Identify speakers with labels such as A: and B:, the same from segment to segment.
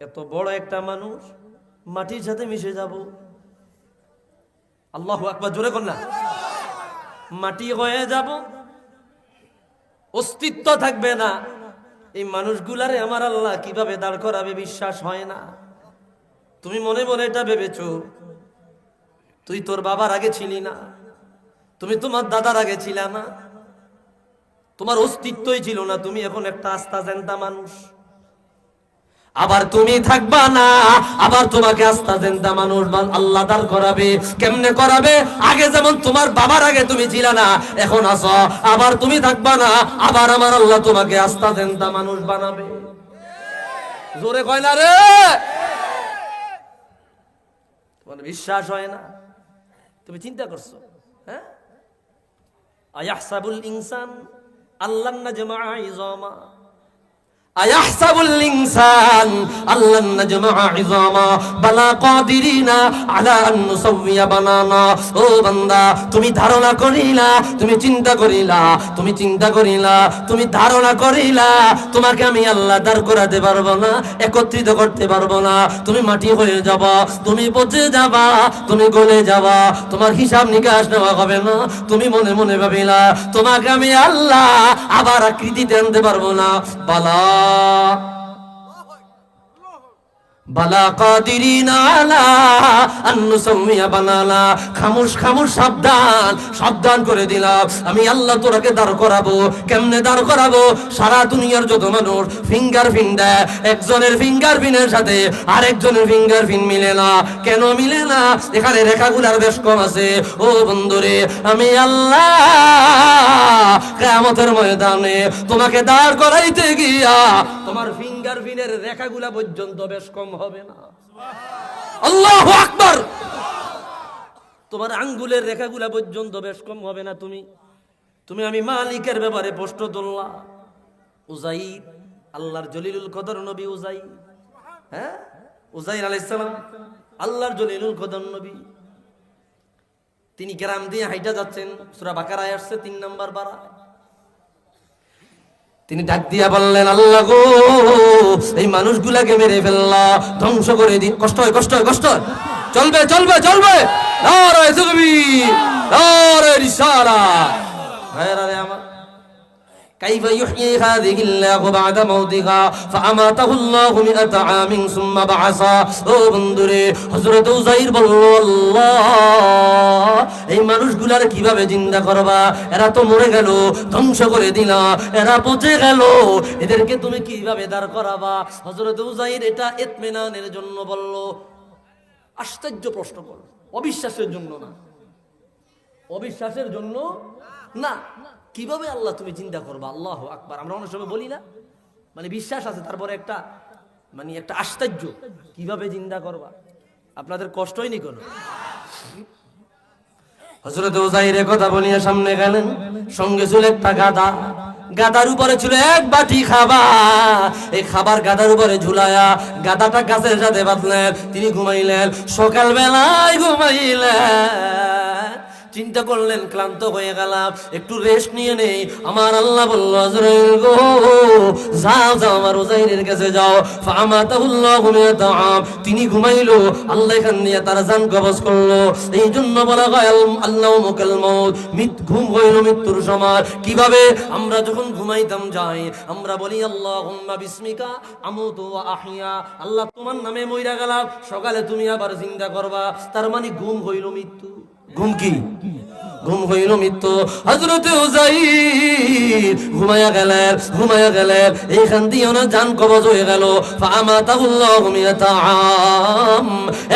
A: এত বড় একটা মানুষ, মাটির সাথে মিশে যাব। আল্লাহ একবার জোরে কর না মাটি হয়ে যাব, অস্তিত্ব থাকবে না। এই মানুষগুলারে আমার আল্লাহ কীভাবে দাঁড় করাবে বিশ্বাস হয় না। তুমি মনে মনে এটা ভেবেছো, তুই তোর বাবার আগে ছিলি না, তুমি তোমার দাদার আগে ছিলা না। তোমার অস্তিত্বই ছিল না, তুমি এখন একটা আস্থা জেন্তা মানুষ। আবার তুমি থাকবা না, আবার তোমাকে আস্থা জেন্তা মানুষ আল্লাহ দাঁড় করাবে। কেমনে করাবে? আগে যেমন তোমার বাবার আগে তুমি ছিল না, এখন আসো, আবার তুমি থাকবা না, আবার আমার আল্লাহ তোমাকে আস্থা জেন্তা মানুষ বানাবে। জোরে কয় না রে? তোমার বিশ্বাস হয় না? তুমি চিন্তা করছ হ্যাঁ? আয়াহসাবুল ইনসান আল্লাহ নাজমা ইজামা। আল্লাহ বালা বানানা। ও বান্দা, তুমি ধারণা করিলা, তুমি চিন্তা তুমি চিন্তা তুমি ধারণা তোমাকে আমি আল্লাহ দাঁড় করাতে পারব না, একত্রিত করতে পারব না। তুমি মাটি হয়ে যাবা, তুমি পচে যাবা, তুমি গলে যাবা, তোমার হিসাব নিকাশ নেওয়া হবে না, তুমি মনে মনে ভাবিলা, তোমাকে আমি আল্লাহ আবার আকৃতিতে আনতে পারব না। বালা Allah. বালা কাদিরিনা আলা বানালা। খামোশ খামোশ, সাবধান সাবধান করে দিলাম। আমি আল্লাহ তোরাকে দাঁড় করাবো। কেমনে দাঁড় করাবো? সারা দুনিয়ার যত মানুষ ফিঙ্গার প্রিন্ট দেয়। একজনের ফিঙ্গার প্রিন্টের সাথে আরেকজনের ফিঙ্গার প্রিন্ট মিলে না। কেন মিলে না? এখানে রেখাগুলার বেশ কম আছে। ও বন্ধুরে, আমি আল্লাহ, কেয়ামতের ময়দানে তোমাকে দাঁড় করাইতে গিয়া তোমার ফিঙ্গার প্রিন্টের রেখাগুলা পর্যন্ত বেশ কম হবে না। আল্লাহ আকবার! তোমার আঙ্গুলের রেখাগুলা পর্যন্ত বেশ কম হবে না তুমি। তুমি আমি মালিকের ব্যাপারে প্রশ্ন তুললা। উজাইর আল্লাহর জলিলুল কদর নবী উজাই হ্যাঁ? উজাইর আলাইসালাম আল্লাহর জলিলুল কদর নবী। তিনি গ্রাম দিয়ে হাইটা যাচ্ছেন সুরা বাকারায় আসছে তিন নাম্বার বারা তিনি ডাক দিয়া বললেন, আল্লাহ গো, এই মানুষগুলাকে মেরে ফেললা, ধ্বংস করে দি কষ্ট হয় কষ্ট হয় কষ্ট হয় চলবে চলবে চলবে। নারায় নারায় আমার كيف يحيي هذه الله بعد موتها فأماته الله مئة عام ثم بعثا ও বন্ধুরে হযরত উযাইর বলল আল্লাহ এই মানুষগুলার কিভাবে জিন্দা করবা এরা তো মরে গেল ধ্বংস করে দিলা এরা পচে গেল এদেরকে তুমি কিভাবে দাঁড় করাবা হযরত উযাইর এটা ইতমিনানের জন্য বলল আশ্চর্য প্রশ্ন করল অবিশ্বাসের জন্য না অবিশ্বাসের জন্য না কীভাবে আল্লাহ তুমি চিন্তা করবা? আল্লাহ আকবার। আমরা অনেক সময় বলি না মানে বিশ্বাস আছে, তারপরে একটা মানে একটা আশ্চর্য, কীভাবে চিন্তা করবা? আপনাদের কষ্টই নি কোনো। কথা বলিয়া সামনে গেলেন, সঙ্গে ছিল একটা গাদা। গাদার উপরে ছিল এক বাটি খাবার। এই খাবার গাদার উপরে ঝুলায়া গাদাটা গাছের সাথে বাঁধলেন। তিনি ঘুমাইলেন। সকাল বেলায় ঘুমাইলেন। চিন্তা করলেন, ক্লান্ত হয়ে গেলাম, একটু রেস্ট নিয়ে নেই। আমার আল্লাহ বলল আজরাইল গো, যাও যাও, আমার ওজাইরের কাছে যাও। ফামাতাহুল্লাহু মিয়াতাম তিনি ঘুমাইলো, আল্লাহ এখান দিয়ে তার জান কবজ করল। এই জন্য বলা হয় আল্লাহ মুকাল মউত। মিত, ঘুম হইল মৃত্যুর সময়। কীভাবে? আমরা যখন ঘুমাইতাম যাই, আমরা বলি, আল্লাহুম্মা বিসমিকা আমুতু ওয়া আহইয়া। আল্লাহ তোমার নামে মইরা গেলাম। সকালে তুমি আবার জিন্দা করবা। তার মানে ঘুম হইল মৃত্যু। ঘুম কি ঘুম হইল মৃত্যু। হজরত ঘুমায়া গেলেন গেলেন। এইখান দিয়ে ওনার জান কবজ হয়ে গেল।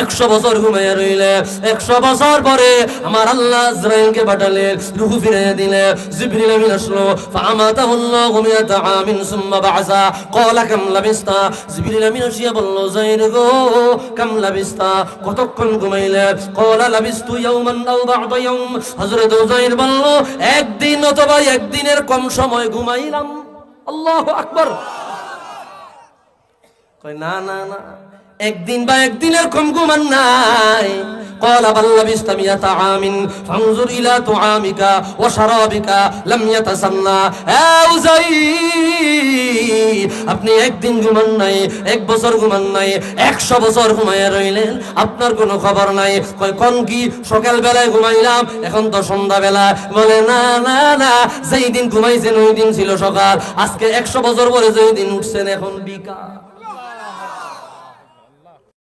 A: 100 বছর ঘুমায়া রইলেন 100 বছর পরে আমার আল্লাহ ইসরাইলকে পাঠালেন, রূহ দিলেন। জিবরিল আমিন আসলো ফামাতাহুল্লাহু সুম্মা বাআসা। ক্বালা কাম লাবিস্তা। জিবরিল আমিন আসিয়া বলল জাইর গো, কাম লাবিস্তা। কতক্ষণ ঘুমাইলেন ক্বালা, লাবিস্তু ইয়াওমান আও বা'দা হযরত উজাইর বলল একদিন অথবা একদিনের কম সময় ঘুমাইলাম আল্লাহু আকবার কয় না না না একদিন বা একদিনের কম ঘুমান নাই قال بل لبست مئة عام فانظر إلى طعامك وشرابك لم يتسنى أوزعي আপনি একদিন ঘুমান নাই, এক বছর ঘুমান নাই, একশো বছর ঘুমাইয়া রইলেন, আপনার কোনো খবর নাই। কখন কি? সকাল বেলায় ঘুমাইলাম, এখন তো সন্ধ্যা বেলা বলে, না না না, যেই দিন ঘুমাইছেন ওই দিন ছিল সকাল। আজকে একশো বছর পরে যেই দিন উঠছেন এখন বিকাল।